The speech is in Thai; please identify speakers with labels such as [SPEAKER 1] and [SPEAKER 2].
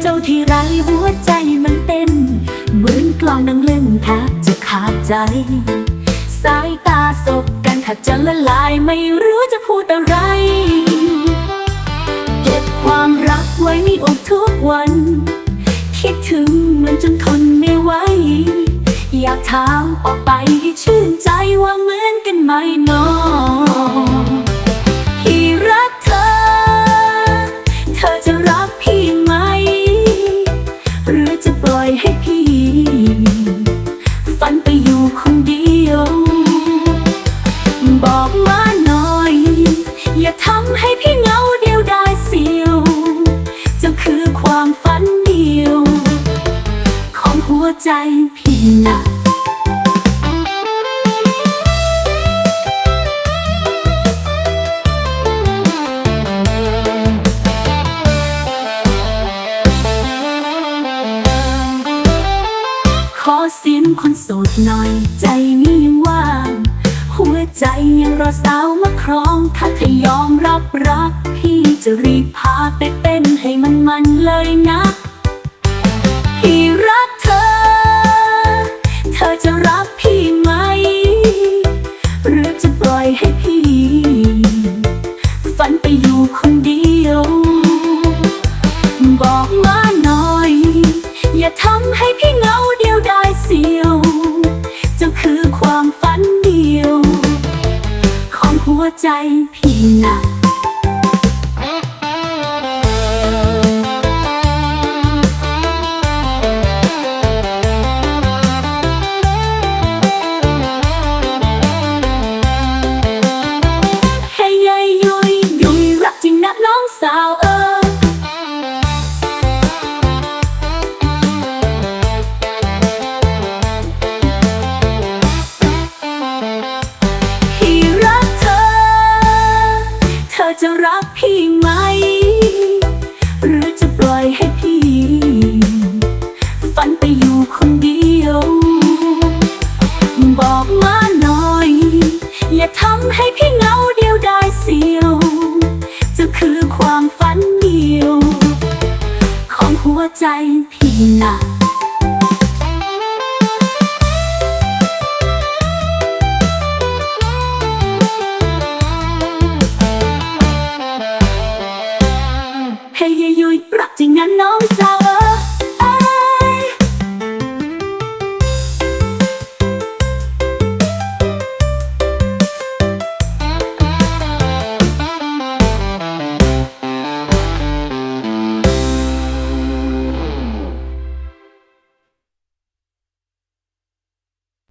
[SPEAKER 1] เจ้าที่ไรหัวใจมันเต้น เหมือนกลองดังเล่นแทบจะขาดใจ สายตาสบกันแทบจะละลายไม่รู้จะพูดอะไร เก็บความรักไว้ในอกทุกวัน คิดถึงมันจนทนไม่ไหว อยากถามออกไปให้ชื่นใจว่าเหมือนกันไหมน้อง ใจพี่นะขอเสียงคนโสดหน่อย ใจนี้ยังว่าง หัวใจยังรอสาวมาครอง ถ้าเธอยอมรับรัก พี่จะรีบพาไปเป็นให้มันมันเลยนะ คนเดียว บอกมาหน่อย อย่าทำให้พี่เหงาเดียวดายเสียวเจะคือความฝันเดียว ของหัวใจพี่นะ น้องสาเออพี่รักเธอ เธอจะรักพี่ไหม หรือจะปล่อยให้พี่ ฝันไปอยู่คนเดียว บอกมาหน่อย อย่าทำให้พี่เหงาดีัวใจพี่นะเฮ้ยยุยรับจริงนะน้องสาว